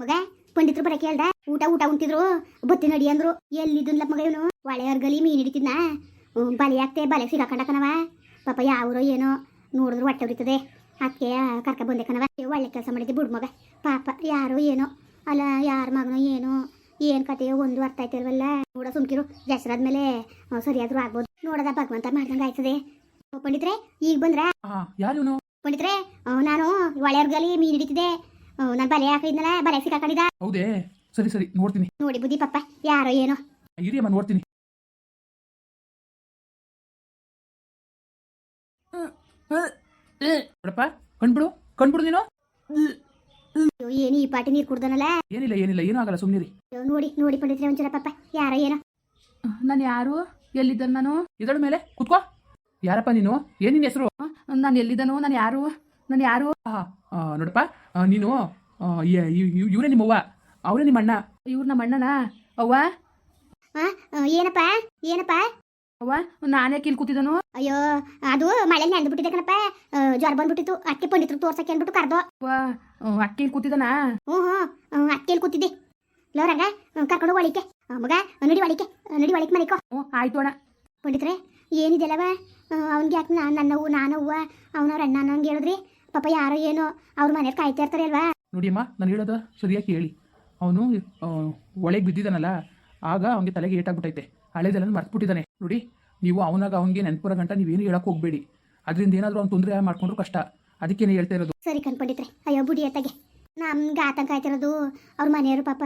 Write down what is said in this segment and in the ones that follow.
ಮಗ ಪಂಡಿತರು ಬರ ಕೇಳ್ದ? ಊಟ ಊಟ ಉಂಟಿದ್ರು ಬತ್ತಿ ನಡಿ ಅಂದ್ರು. ಎಲ್ಲಿದ್ದನ್ಲ ಮಗ ಇವನು? ಒಳೆ ಗಲಿ ಮೀನ್ ಹಿಡಿತಿದ್ನ. ಬಲಿ ಬಲೆ ಆಗ್ತೆ ಬಲೆ ಸಿಗಾಕೊಂಡಕನವ. ಪಾಪ ಯಾವ್ರೋ ಏನೋ ನೋಡಿದ್ರು ಹೊಟ್ಟೆ ಉರಿತದೆ. ಅದಕ್ಕೆ ಕರ್ಕ ಬಂದೆ ಕಣವ ಒಳ್ಳೆ ಕೆಲಸ ಮಾಡಿದ್ದೆ ಬುಡ್ ಮಗ. ಪಾಪ ಯಾರೋ ಏನೋ. ಅಲ್ಲ ಯಾರ ಮಗನೋ ಏನೋ. ಏನ್ ಕತೆಯೋ ಒಂದು ಅರ್ಥ ಆಯ್ತಿಲ್ವಲ್ಲ ನೋಡ ಸುಮ್ಕಿರು. ಹೆಸರಾದ್ಮೇಲೆ ಸರಿಯಾದ್ರು ಆಗ್ಬೋದು. ನೋಡದ ಭಗವಂತ ಮಾಡ್ದಂಗ ಆಯ್ತದೆ. ಪಂಡಿತ್ರೆ ಈಗ ಬಂದ್ರ? ಯಾರು ಪಂಡಿತ್ರೆ ನಾನು ಒಳೆಯರ್ಗಲಿ ಮೀನ್ ಹಿಡಿತಿದ್ದೆ. ನಾನು ಬಲೆ ಹಾಕಿದ್ನಲ್ಲ ಬಲೆ ಸಿಕ್ಕಾಕೊಂಡಿದ್ದ? ಹೌದೇ. ಸರಿ ಸರಿ ನೋಡ್ತೀನಿ. ನೋಡಿ ಬುದ್ಧಿ ಪಪ್ಪ ಯಾರೋ ಏನೋ. ಇರಿಯಮ್ಮ ನೋಡ್ತೀನಿ. ನೋಡಪ್ಪ ಕಣ್ಬಿಡು ಕಣ್ಬಿಡು ನೀನು? ಏನು ಈ ಪಾಟಿ ನೀರು ಕುಡ್ದನಲ್ಲ? ಏನಿಲ್ಲ ಏನಿಲ್ಲ ಏನೂ ಆಗಲ್ಲ ಸುಮ್ಮನಿರಿ ನೋಡಿ ನೋಡಿ ಪಂಡಿತ್ರೆ ಒಂಚೂರ ಪಪ್ಪ ಯಾರೋ ಏನೋ. ನಾನು ಯಾರು? ಎಲ್ಲಿದ್ದಾನೆ ನಾನು? ಇದಳ ಮೇಲೆ ಕುತ್ಕೋ. ಯಾರಪ್ಪ ನೀನು? ಏನಿನ ನಿನ್ನ ಹೆಸರು? ನಾನು ಎಲ್ಲಿದ್ದಾನು? ನಾನು ಯಾರು? ನಾನು ಯಾರು? ನೋಡಪ್ಪ ನೀನು? ಇವರೇ ನಿಮ್ಮ ಅವ್ವ ಅವರೇ ನಿಮ್ಮ ಅಣ್ಣ. ಇವ್ರು ನಮ್ಮ ಅಣ್ಣನಾ? ಅವ್ವ? ಏನಪ್ಪ? ಏನಪ್ಪ? ಅವ್ವ ನಾನೇ ಕಿಲ್ ಕೂತಿದನು? ಅಯ್ಯೋ ಅದು ಮಳೆ ನೆಂದ್ಬಿಟ್ಟಿದೆ ಕಣಪ್ಪ. ಆ, ಜ್ವರ ಬಂದ್ಬಿಟ್ಟಿತ್ತು. ಅಕ್ಕಿ ಪಂಡಿತರು ತೋರ್ಸಕ್ಕೆ ಅಂದ್ಬಿಟ್ಟು ಕರ್ದೋ. ಅವ್ವ ಅಕ್ಕಿ ಕೂತಿದನಾ? ಹ್ಞೂ ಹ್ಞೂ ಅಕ್ಕಿ ಕೂತಿದ್ದೆ. ಲೋರಂಗ ಕರ್ಕೊಂಡು ಒಳಿಕೆ ಮಗ ನಡಿ ಒಳಿಕೆ ನಡಿ ಒಳಿಕೆ ಮನಿಕೋ ಹ್ಞೂ ಆಯ್ತು ಅಣ್ಣ. ಪಂಡಿತ್ರೆ ಏನಿದೆಲ್ಲವ ಅವ್ನಿಗೆ ಯಾಕೆ ನಾನು ನನ್ನವು ನಾನವ್ವ ಅವನವ್ರ ಅಣ್ಣ ನಂಗೆ ಹೇಳಿದ್ರಿ? ಪಾಪ ಯಾರೋ ಏನೋ ಅವ್ರ ಮನೇಲಿ ಕಾಯ್ತಾ ಇರ್ತಾರೆ ಅಲ್ವಾ ನೋಡಿಯಮ್ಮ ನಾನು ಹೇಳೋದ ಸರಿಯಾಗಿ ಹೇಳಿ ಅವನು ಒಳಗೆ ಬಿದ್ದಿದ್ದಾನಲ್ಲ ಆಗ ಅವನಿಗೆ ತಲೆಗೆ ಏಟಾಗ್ಬಿಟ್ಟೈತೆ. ಹಳೆದೆಲ್ಲ ಮರ್ತ್ಬಿಟ್ಟಿದ್ದಾನೆ. ನೋಡಿ ನೀವು ಅವನಾಗ ಅವನಿಗೆ ನೆನಪುರ ಗಂಟ ನೀವೇನು ಹೇಳಕ್ಕೆ ಹೋಗಬೇಡಿ. ಅದರಿಂದ ಏನಾದರೂ ಅವ್ನು ತೊಂದರೆ ಮಾಡ್ಕೊಂಡ್ರು ಕಷ್ಟ. ಅದಕ್ಕೇನೆ ಹೇಳ್ತಾ ಇರೋದು. ಸರಿ ಕಣ್ಪಂಡಿತ್ರೆ ಅಯ್ಯೋ ಬುಡಿ ಅತ್ತಗೆ ನಮ್ಗೆ ಆತಂಕ ಆಯ್ತಿರೋದು ಅವ್ರ ಮನೆಯವರು ಪಾಪ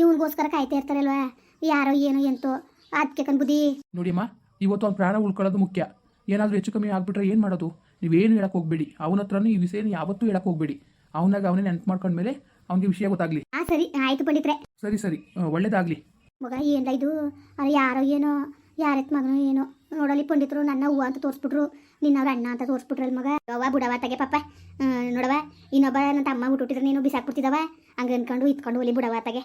ಇವನಿಗೋಸ್ಕರ ಕಾಯ್ತಾ ಇರ್ತಾರಲ್ವಾ? ಯಾರೋ ಏನೋ ಎಂತೋ ಅದಕ್ಕೆ ನೋಡಿ ನೋಡಿಯಮ್ಮ ಇವತ್ತು ಅವ್ನ ಪ್ರಾಣ ಉಳ್ಕೊಳ್ಳೋದು ಮುಖ್ಯ. ಏನಾದರೂ ಹೆಚ್ಚು ಕಮ್ಮಿ ಆಗ್ಬಿಟ್ರೆ ಏನು ಮಾಡೋದು? ನೀವೇನು ಹೇಳಕ್ಕೆ ಹೋಗಬೇಡಿ. ಅವನ ಹತ್ರನೂ ಈ ವಿಷಯನ ಯಾವತ್ತೂ ಹೇಳಕ್ಕೆ ಹೋಗಬೇಡಿ. ಅವನಾಗ ಅವನೇ ನೆನಪು ಮಾಡ್ಕೊಂಡ್ಮೇಲೆ ಅವನಿಗೆ ವಿಷಯ ಗೊತ್ತಾಗ್ಲಿ. ಆ ಸರಿ. ಆಯ್ತು ಪಂಡಿತ್ರೆ. ಸರಿ ಸರಿ. ಒಳ್ಳೇದಾಗ್ಲಿ. ಮಗ ಏನ್ಲ ಇದು? ಅರೆ ಯಾರೋ ಏನೋ ಯಾರತ್ ಮಗನೋ ಏನೋ. ನೋಡಲಿ ಪಂಡಿತರು ನನ್ನ ಹೂವು ಅಂತ ತೋರಿಸ್ಬಿಟ್ರು. ನಿನ್ನವ್ರ ಅಣ್ಣ ಅಂತ ತೋರಿಸ್ಬಿಟ್ರಲ್ಲ ಮಗ. ಅವ್ವ ಬುಡವ ತಗೆ ಪಾಪ. ಆ, ನೋಡವ ಇನ್ನೊಬ್ಬ ನನ್ನ ತಮ್ಮ ಹುಟ್ಟುಟ್ಟಿದ್ರೆ ನೀನು ಬಿಸಾಕ್ಬಿಡ್ತಿದವ ಹಂಗೆ ಅನ್ಕೊಂಡು ಇತ್ಕೊಂಡು ಒಲಿ ಬುಡವ ತಗೆ.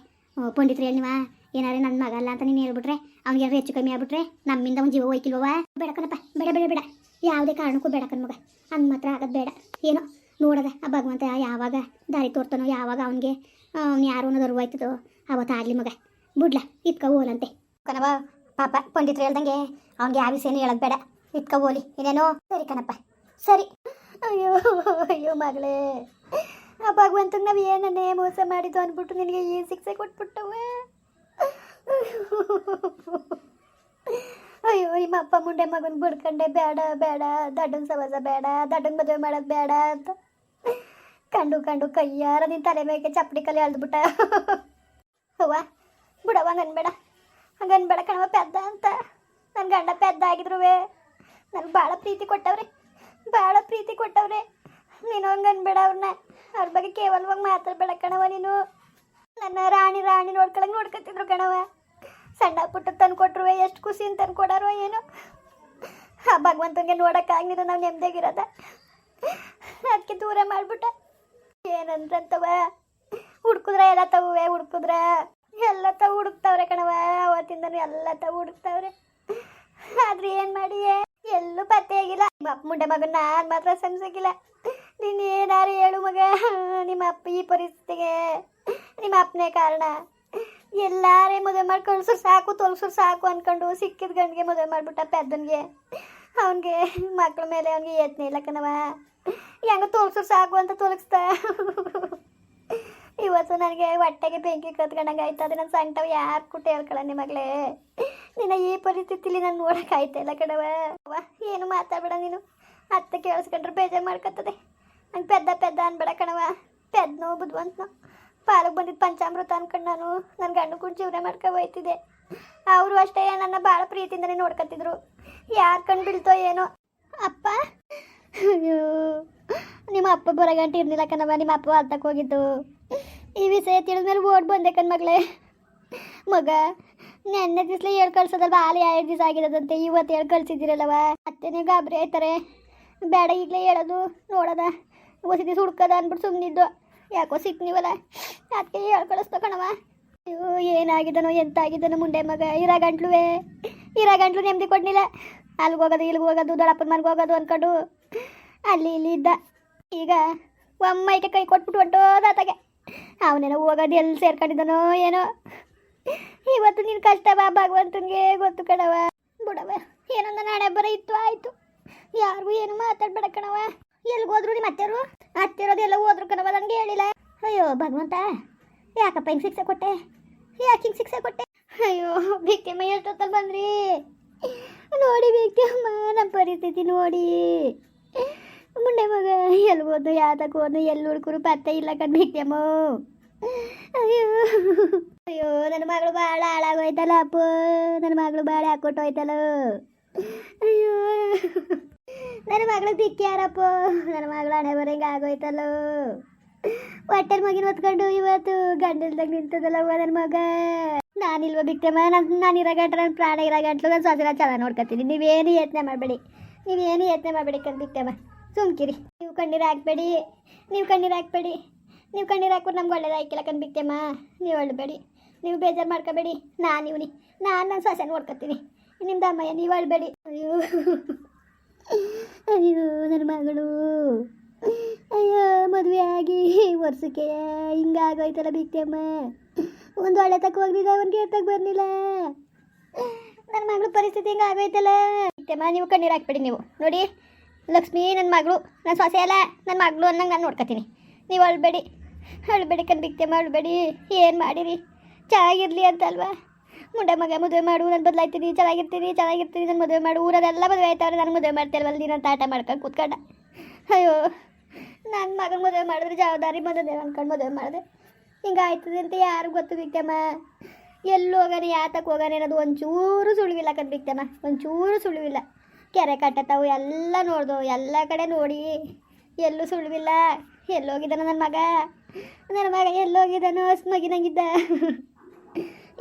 ಪಂಡಿತ್ರು ಹೇಳಿ ನೀವ ಏನಾರೇ ನನ್ನ ಮಗ ಅಲ್ಲ ಅಂತ ನೀನು ಹೇಳ್ಬಿಟ್ರೆ? ಅವ್ನಿಗೆ ಹೆಚ್ಚು ಕಮ್ಮಿ ಆಗ್ಬಿಟ್ರೆ? ನಮ್ಮಿಂದ ಒಂದು ಜೀವ ಹೋಯ್ಕಿಲ್ವವ ಬೇಡ ಕಣಪ್ಪ. ಬೇಡ ಬೇಡ ಬೇಡ. ಯಾವುದೇ ಕಾರಣಕ್ಕೂ ಬೇಡ ಕಣ್ಮಗ ಹಂಗೆ ಮಾತ್ರ ಆಗೋದು ಬೇಡ. ಏನೋ ನೋಡದ ಆ ಭಗವಂತ ಯಾವಾಗ ದಾರಿ ತೋರ್ತಾನೋ, ಯಾವಾಗ ಅವನಿಗೆ ಅವ್ನು ಯಾರು ಅನ್ನೋದು ಅರಿವಾಯ್ತದೋ ಅವತ್ತಾಗಲಿ ಮಗ. ಬಿಡ್ಲ ಇತ್ಕ ಹೋಲಂತೆ ಕಣವ ಪಾಪ ಪಂಡಿತರು ಹೇಳ್ದಂಗೆ ಅವ್ನಿಗೆ ಯಾವ ವಿಷಯನೂ ಹೇಳೋದು ಬೇಡ. ಇತ್ಕ ಓಲಿ. ಇನ್ನೇನೋ? ಸರಿ ಕಣಪ್ಪ. ಸರಿ. ಅಯ್ಯೋ ಅಯ್ಯೋ ಮಗಳೇ. ಆ ಭಗವಂತನ ನಾವು ಏನನ್ನೇ ಮೋಸ ಮಾಡಿದ್ದು ಅಂದ್ಬಿಟ್ಟು ನಿನಗೆ ಈ ಶಿಕ್ಷೆ ಕೊಟ್ಬಿಟ್ಟವೆ ಅಯ್ಯೋ, ನಿಮ್ಮ ಅಪ್ಪ ಮುಂಡೆ ಮಗನ ಬಿಡ್ಕಂಡೆ ಬೇಡ ಬೇಡ, ದಡ್ಡನ ಸವಾಸ ಬೇಡ, ದಡ್ಡನ ಮದುವೆ ಮಾಡೋದು ಬೇಡ ಅಂತ. ಕಂಡು ಕಂಡು ಕೈಯಾರ ನಿನ್ನ ತಲೆ ಮೇಲೆ ಚಪ್ಪಡಿ ಕಲೆ ಅಳ್ದ್ಬಿಟ್ಟ ಅವ್ವ ಬಿಡವ ಹಂಗನ್ಬೇಡ. ಹಂಗನ್ಬೇಡ ಕಣವ ಪೆದ್ದ ಅಂತ. ನನ್ನ ಗಂಡ ಪೆದ್ದ ಆಗಿದ್ರುವೆ. ನನಗೆ ಭಾಳ ಪ್ರೀತಿ ಕೊಟ್ಟವ್ರೆ ಭಾಳ ಪ್ರೀತಿ ಕೊಟ್ಟವ್ರೆ. ನೀನು ಹಂಗನ್ಬೇಡ ಅವ್ರನ್ನ ಅವ್ರ ಬಗ್ಗೆ ಕೇವಲವಾಗಿ ಮಾತಾಡ್ಬೇಡ ಕಣವ ನೀನು. ನನ್ನ ರಾಣಿ ರಾಣಿ ನೋಡ್ಕೊಳಂಗೆ ನೋಡ್ಕೊತಿದ್ರು ಕಣವ ಸಣ್ಣ ಪುಟ್ಟ ತಂದು ಕೊಟ್ರು ಎಷ್ಟು ಖುಷಿ ಅಂತ ತಂದು ಕೊಡಾರೋ ಏನೋ. ಆ ಭಗವಂತನಿಗೆ ನೋಡೋಕ್ಕಾಗಿರೋ ನಾವು ನೆಮ್ಮದಿಯಾಗಿರೋದ ಅದಕ್ಕೆ ದೂರ ಮಾಡಿಬಿಟ್ಟ. ಏನಂದ್ರಂತವ ಹುಡ್ಕಿದ್ರೆ ಎಲ್ಲ ತವೇ ಹುಡ್ಕಿದ್ರೆ ಎಲ್ಲ ತಾವು ಹುಡುಕ್ತಾವ್ರೆ ಕಣವ ಅವತ್ತಿಂದನೂ ಎಲ್ಲ ತಾವು ಹುಡುಕ್ತಾವ್ರೆ. ಆದ್ರೆ ಏನು ಮಾಡಿ ಎಲ್ಲೂ ಪತ್ತೆ ಆಗಿಲ್ಲ. ನಿಮ್ಮ ಅಪ್ಪ ಮುಂಡೆ ಮಗನ ನಾನು ಮಾತ್ರ ಸಂಸಕ್ಕಿಲ್ಲ ನೀನು ಏನಾರು ಹೇಳು ಮಗ. ನಿಮ್ಮ ಅಪ್ಪ ಈ ಪರಿಸ್ಥಿತಿಗೆ. ನಿಮ್ಮ ಅಪ್ಪನೇ ಕಾರಣ. ಎಲ್ಲಾರೇ ಮದುವೆ ಮಾಡಿ ಕಳ್ಸೋರು ಸಾಕು, ತೊಲಸೋರು ಸಾಕು ಅನ್ಕೊಂಡು ಸಿಕ್ಕಿದ ಗಂಡಿಗೆ ಮದುವೆ ಮಾಡಿಬಿಟ್ಟ ಪೆದ್ದನ್ಗೆ. ಅವನಿಗೆ ಮಕ್ಳ ಮೇಲೆ ಅವನಿಗೆ ಯತ್ನ ಇಲ್ಲ ಕಣವ ಹೆಂಗ ತೋಲ್ಸರ್ ಸಾಕು ಅಂತ ತೊಲಗಿಸ್ತಾ ಇವತ್ತು ನನಗೆ ಹೊಟ್ಟೆಗೆ ಬೆಂಕಿ ಕತ್ಕೊಂಡಂಗೆ ಆಯ್ತದೆ ನನ್ನ ಸಂಕಟವು ಯಾರು ಕುಟ್ಟ ಹೇಳ್ಕೊಳ ನಿಮಗಳೇ ನಿನ್ನ ಈ ಪರಿಸ್ಥಿತಿಲಿ ನಾನು ನೋಡಕ್ಕೆ ಆಯ್ತಾ ಇಲ್ಲ ಕಣವ ಏನು ಮಾತಾಡ್ಬೇಡ ನೀನು. ಅತ್ತ ಕೇಳಿಸ್ಕೊಂಡ್ರೆ ಬೇಜಾರು ಮಾಡ್ಕೊತದೆ. ನಂಗೆ ಪೆದ್ದ ಪೆದ್ದ ಅನ್ಬೇಡ ಕಣವ ಬುದ್ವಂತ ಬುದ್ವಂತನೋ ಪಾಲಕ್ ಬಂದಿದ್ದು ಪಂಚಾಮೃತ ಅನ್ಕೊಂಡು ನಾನು ನನ್ನ ಗಂಡು ಕೂಡ ಜೀವನ ಮಾಡ್ಕೊ ಹೋಯ್ತಿದ್ದೆ. ಅವರು ಅಷ್ಟೇ ನನ್ನ ಭಾಳ ಪ್ರೀತಿಯಿಂದನೇ ನೋಡ್ಕೊತಿದ್ರು. ಯಾರು ಕಣ್ ಬೀಳ್ತೋ ಏನೋ. ಅಪ್ಪ. ನಿಮ್ಮ ಅಪ್ಪ ಬರಗಂಟೆ ಇರ್ಲಿಲ್ಲ ಕಣವ ನಿಮ್ಮ ಅಪ್ಪ ಅಲ್ತಕ್ಕೆ ಹೋಗಿದ್ದು. ಈ ವಿಷಯ ತಿಳಿದ್ಮೇಲೆ ಓಡ್ ಬಂದೆ ಕಣ್ ಮಗಳೇ. ಮಗ, ನೆನ್ನೆ ದಿವ್ಸಲೇ ಹೇಳಿ ಕಳ್ಸೋದಲ್ವ, ಆಲಿ ಎರಡು ದಿವಸ ಆಗಿರೋದಂತೆ ಇವತ್ತು ಹೇಳಿ ಕಳ್ಸಿದ್ದೀರಲ್ಲವ ಅತ್ತೆನೇ ಗಾಬರಿ ಆಯ್ತಾರೆ. ಬೇಡ ಈಗಲೇ ಹೇಳೋದು, ನೋಡೋದ. ಹೊಸ ದಿವಸ ಹುಡ್ಕದ ಅಂದ್ಬಿಟ್ಟು ಸುಮ್ಮನಿದ್ದು ಯಾಕೋ ಸಿಕ್ನಿವಲ್ಲ ಅದಕ್ಕೆ ಹೇಳ್ ಕಳಿಸ್ತು ಕಣವ ಅಯ್ಯೋ ಏನಾಗಿದ್ದನೋ ಎಂತ ಆಗಿದ್ದನೋ ಮುಂಡೆ ಮಗ. ಇರ ಗಂಟ್ಲುವೆ ಇರ ಗಂಟ್ಲು ನೆಮ್ಮದಿ ಕೊಡ್ಲಿಲ್ಲ ಅಲ್ಲಿಗೆ ಹೋಗೋದು ಇಲ್ಲಿಗೆ ಹೋಗೋದು, ದೊಡ್ಡಪ್ಪನ ಮನೆಗೆ ಹೋಗೋದು ಅಂದ್ಕೊಂಡು ಅಲ್ಲಿ ಇಲ್ಲಿ ಇದ್ದ. ಈಗ ಒಮ್ಮೈಕೆ ಕೈ ಕೊಟ್ಬಿಟ್ಟು ಹೊಟ್ಟೋದಾತಾಗೆ ಅವನೇನೋ ಹೋಗೋದು ಎಲ್ಲಿ ಸೇರ್ಕೊಂಡಿದ್ದಾನೋ ಏನೋ. ಇವತ್ತು ನಿನ್ನ ಕಷ್ಟವ ಭಗವಂತನಿಗೆ ಗೊತ್ತು ಕಣವ ಬಿಡವ ಏನಂದ ನಾಳೆ ಬರ ಇತ್ತು ಆಯಿತು. ಯಾರಿಗೂ ಏನು ಮಾತಾಡ್ಬೇಡ ಕಣವ ಎಲ್ಲಿಗೆ ಹೋದ್ರು ನಿಮ್ಮ ಅತ್ತೆರು ಅತ್ತೆರೋದು ಎಲ್ಲ ಹೋದ್ರು ಕಣವ ನನಗೆ ಹೇಳಿಲ್ಲ. ಅಯ್ಯೋ, ಭಗವಂತ, ಯಾಕಪ್ಪ ಹಿಂಗೆ ಶಿಕ್ಷೆ ಕೊಟ್ಟೆ? ಯಾಕೆ ಹಿಂಗೆ ಶಿಕ್ಷೆ ಕೊಟ್ಟೆ? ಅಯ್ಯೋ ಭಿಕ್ತಿಯಮ್ಮ ಎಷ್ಟೊತ್ತಲ್ಲಿ ಬಂದ್ರಿ? ನೋಡಿ ಭಿಕ್ತಿಯಮ್ಮ ನಮ್ಮ ಪರಿಸ್ಥಿತಿ ನೋಡಿ. ಮುಂಡೆ ಮಗ ಎಲ್ಲಿ ಹೋದ್ನು ಯಾತಕ್ಕೆ ಹೋದ್ನು ಎಲ್ಲಿ ಹುಡುಕರು, ಪತ್ತೆ ಇಲ್ಲ ಕಣ್ ಭಿಕ್ತಿಯಮ್ಮ ಅಯ್ಯೋ ಅಯ್ಯೋ ನನ್ನ ಮಗಳು ಭಾಳ ಹಾಳಾಗೋಯ್ತಲ್ಲ ಅಪ್ಪ. ನನ್ನ ಮಗಳು ಭಾಳ ಹಾಕೊಟ್ಟು ಹೋಯ್ತಲ್ಲ ಅಯ್ಯೋ. ನನ್ನ ಮಗಳು ದಿಕ್ಕ್ಯಾರಪ್ಪ ನನ್ನ ಮಗಳ ಹಣೆ ಬರಂಗ ಆಗೋಯ್ತಲ್ಲೋ. ಹೊಟ್ಟೆಲ್ ಮಗಿನ ಹೊತ್ಕೊಂಡು ಇವತ್ತು ಗಂಡಲ್ದಾಗ ನಿಂತದಲ್ಲ ನನ್ನ ಮಗ. ನಾನಿಲ್ವ ಬಿಕ್ತಮ್ಮ ನಾನು ನಾನು ಇರೋ ಗಂಟೆ ನನ್ನ ಪ್ರಾಣ ಇರೋ ಗಂಟ್ಲು, ನಾನು ಸೊಸೆನ ಚೆನ್ನಾಗಿ ನೋಡ್ಕೊತೀನಿ ನೀವೇನು ಯತ್ನ ಮಾಡಬೇಡಿ. ನೀವೇನು ಯತ್ನ ಮಾಡಬೇಡಿ ಕಣ್ ಬಿಕ್ತಮ್ಮ ಸುಮ್ಕಿರಿ. ನೀವು ಕಣ್ಣೀರು ಹಾಕ್ಬೇಡಿ. ನೀವು ಕಣ್ಣೀರು ಹಾಕ್ಬೇಡಿ. ನೀವು ಕಣ್ಣೀರು ಹಾಕ್ಬಿಟ್ಟು ನಮ್ಗೆ ಒಳ್ಳೇದಾಯ್ಕಿಲ್ಲ ಕಣ್ ಬಿಕ್ತಮ್ಮ ನೀವು ಅಳ್ಬೇಡಿ. ನೀವು ಬೇಜಾರು ಮಾಡ್ಕೋಬೇಡಿ. ನಾನು ಇವನಿ. ನಾನು ನನ್ನ ಸೊಸೆ ನೋಡ್ಕೊತೀನಿ ನಿಮ್ದು ಅಮ್ಮಯ್ಯ, ನೀವು ಅಳ್ಬೇಡಿ. ಅಯ್ಯೋ. ಅಯ್ಯೋ, ನನ್ನ ಮಗಳು. ಅಯ್ಯೋ, ಮದುವೆ ಆಗಿ ವರ್ಷಕ್ಕೆ ಹಿಂಗಾಗೋಯ್ತಲ್ಲ ಬಿತ್ತಮ್ಮ ಒಂದು ಒಳ್ಳೆ ತಕ್ಕ ಹೋಗ್ಲಿಲ್ಲ ಒಂದು ಕೇಳ್ತಕ್ಕ ಬರಲಿಲ್ಲ. ನನ್ನ ಮಗಳು ಪರಿಸ್ಥಿತಿ ಹಿಂಗೆ ಆಗೋಯ್ತಲ್ಲ? ಬಿತ್ತಮ್ಮ ನೀವು ಕಣ್ಣೀರು ಹಾಕ್ಬೇಡಿ ನೀವು. ನೋಡಿ, ಲಕ್ಷ್ಮಿ ನನ್ನ ಮಗಳು ನನ್ನ ಸೊಸೆ ಅಲ್ಲ ನನ್ನ ಮಗಳು ಅನ್ನಂಗೆ ನಾನು ನೋಡ್ಕೊತೀನಿ ನೀವು ಅಳ್ಬೇಡಿ ಅಳ್ಬೇಡಿ ಕಣ್ ಬಿತ್ತಮ್ಮ ಅಳ್ಬೇಡಿ. ಏನು ಮಾಡಿರಿ? ಚೆನ್ನಾಗಿರಲಿ ಅಂತಲ್ವಾ? ಮುಂಡೆ ಮಗ ಮದುವೆ ಮಾಡು, ನಾನು ಬದಲಾಯ್ತೀನಿ, ಚೆನ್ನಾಗಿರ್ತೀನಿ ಚೆನ್ನಾಗಿರ್ತೀನಿ, ನಾನು ಮದುವೆ ಮಾಡು, ಊರಲ್ಲೆಲ್ಲ ಮದುವೆ ಆಯ್ತವ್ರೆ, ನಾನು ಮದುವೆ ಮಾಡ್ತಿಲ್ವಲ್ಲ ನೀನು ಅಂತ ಆಟ ಮಾಡ್ಕೊಂಡು ಕೂತ್ಕೊಂಡ. ಅಯ್ಯೋ ನನ್ನ ಮಗನ ಮದುವೆ ಮಾಡಿದ್ರೆ ಜವಾಬ್ದಾರಿ ಮದುವೆ ಅನ್ಕೊಂಡು ಮದುವೆ ಮಾಡಿದೆ ಹಿಂಗೆ ಆಯ್ತದೆ ಅಂತ ಯಾರು ಗೊತ್ತು ಬಿಕ್ತಮ್ಮ ಎಲ್ಲಿ ಹೋಗಾನೆ ಯಾತಕ್ಕೆ ಹೋಗಾನೆ ಅನ್ನೋದು ಒಂಚೂರು ಸುಳಿವಿಲ್ಲ ಕದ್ ಬಿಕ್ತಮ್ಮ ಒಂಚೂರು ಸುಳಿವಿಲ್ಲ. ಕೆರೆ ಕಟ್ಟತಾವು ಎಲ್ಲ ನೋಡ್ದು, ಎಲ್ಲ ಕಡೆ ನೋಡಿ. ಎಲ್ಲೂ ಸುಳಿವಿಲ್ಲ. ಎಲ್ಲೋಗಿದ್ದಾನ ನನ್ನ ಮಗ? ನನ್ನ ಮಗ ಎಲ್ಲೋಗಿದ್ದಾನೋ ಅಷ್ಟು ಮಗಿನಂಗಿದ್ದ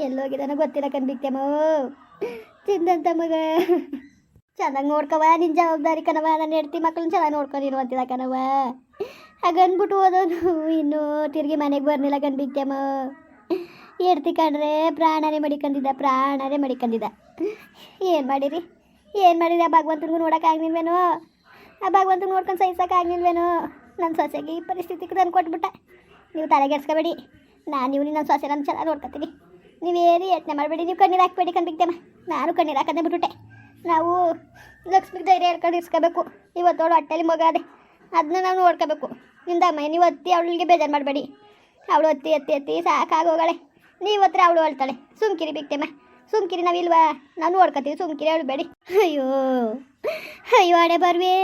ಎಲ್ಲೋಗಿದ್ದಾನೋ ಗೊತ್ತಿಲ್ಲ ಕಣ್ಬಿಕ್ತೇಮೋ ತಿಂದಂತ ಮಗ. ಚೆನ್ನಾಗಿ ನೋಡ್ಕವ ನಿನ್ನ ಜವಾಬ್ದಾರಿ ಕಣವ ನನ್ನ ಹೆಡ್ತಿ ಮಕ್ಳನ್ನ ಚೆನ್ನಾಗಿ ನೋಡ್ಕೊಂಡಿರುವಂತಿಲ್ಲ ಕಣವ ಹಾಗನ್ಬಿಟ್ಟು ಓದೋದು ಇನ್ನು ತಿರುಗಿ ಮನೆಗೆ ಬರ್ನಿಲ್ಲ ಕಣ್ಬಿಕ್ತೇಮ ಹೆಡ್ತಿ ಕಂಡ್ರೆ ಪ್ರಾಣನೇ ಮಡಿಕೊಂಡಿದ್ದ ಪ್ರಾಣನೇ ಮಡಿಕೊಂಡಿದ್ದ ಏನು ಮಾಡಿರಿ? ಏನು ಮಾಡಿರಿ ಆ ಭಗವಂತನಿಗೂ ನೋಡೋಕ್ಕಾಗ್ನಿಲ್ವೇನೋ ಆ ಭಗವಂತನ ನೋಡ್ಕೊಂಡು ಸಹಿಸೋಕ್ಕಾಗ್ನಿಲ್ವೇನೋ ನನ್ನ ಸೊಸೆಗೆ ಈ ಪರಿಸ್ಥಿತಿಗೆ ತಂದು ಕೊಟ್ಬಿಟ್ಟ ನೀವು ತಲೆಗೆಡ್ಸ್ಕೊಬೇಡಿ. ನಾನು ನೀವು ನನ್ನ ಸೊಸೆ ನಾನು ಚೆನ್ನಾಗಿ ನೋಡ್ಕೊತೀನಿ. ನೀವೇನು ಯತ್ನ ಮಾಡಬೇಡಿ. ನೀವು ಕಣ್ಣೀರು ಹಾಕ್ಬೇಡಿ ಕಂಡಿಕ್ತೇಮ ನಾನು ಕಣ್ಣೀರು ಹಾಕೋದೇ ಬಿಟ್ಬಿಟ್ಟೆ. ನಾವು ಲಕ್ಷ್ಮಿಗೆ ಧೈರ್ಯ ಹೇಳ್ಕೊಂಡು ಇಸ್ಕೋಬೇಕು. ಇವತ್ತೋಳು ಹೊಟ್ಟೆಲಿ ಮಗ ಅದೇ. ಅದನ್ನ ನಾವು ನೋಡ್ಕೋಬೇಕು. ನಿಮ್ದು ಅಮ್ಮ ನೀವು ಅತ್ತಿ ಅವಳಿಗೆ ಬೇಜಾರು ಮಾಡಬೇಡಿ. ಅವಳು ಅತ್ತಿ ಅತ್ತಿ ಅತ್ತಿ ಸಾಕಾಗೋಗಳೆ ನೀವು ಹತ್ರ ಅವಳು ಅಳ್ತಾಳೆ. ಸುಮ್ಕಿರಿ ಬಿಕ್ತೇಮ ಸುಮ್ಕಿರಿ ನಾವಿಲ್ವಾ ನಾನು ನೋಡ್ಕೊತೀವಿ. ಸುಮ್ಕಿರಿ ಹೇಳ್ಬೇಡಿ ಅಯ್ಯೋ. ಅಯ್ಯೋ ಅಡೆ ಬರ್ವೇ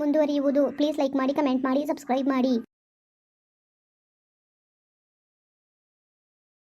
ಮುಂದುವರಿಯುವುದು. ಪ್ಲೀಸ್ ಲೈಕ್ ಮಾಡಿ, ಕಮೆಂಟ್ ಮಾಡಿ, ಸಬ್ಸ್ಕ್ರೈಬ್ ಮಾಡಿ.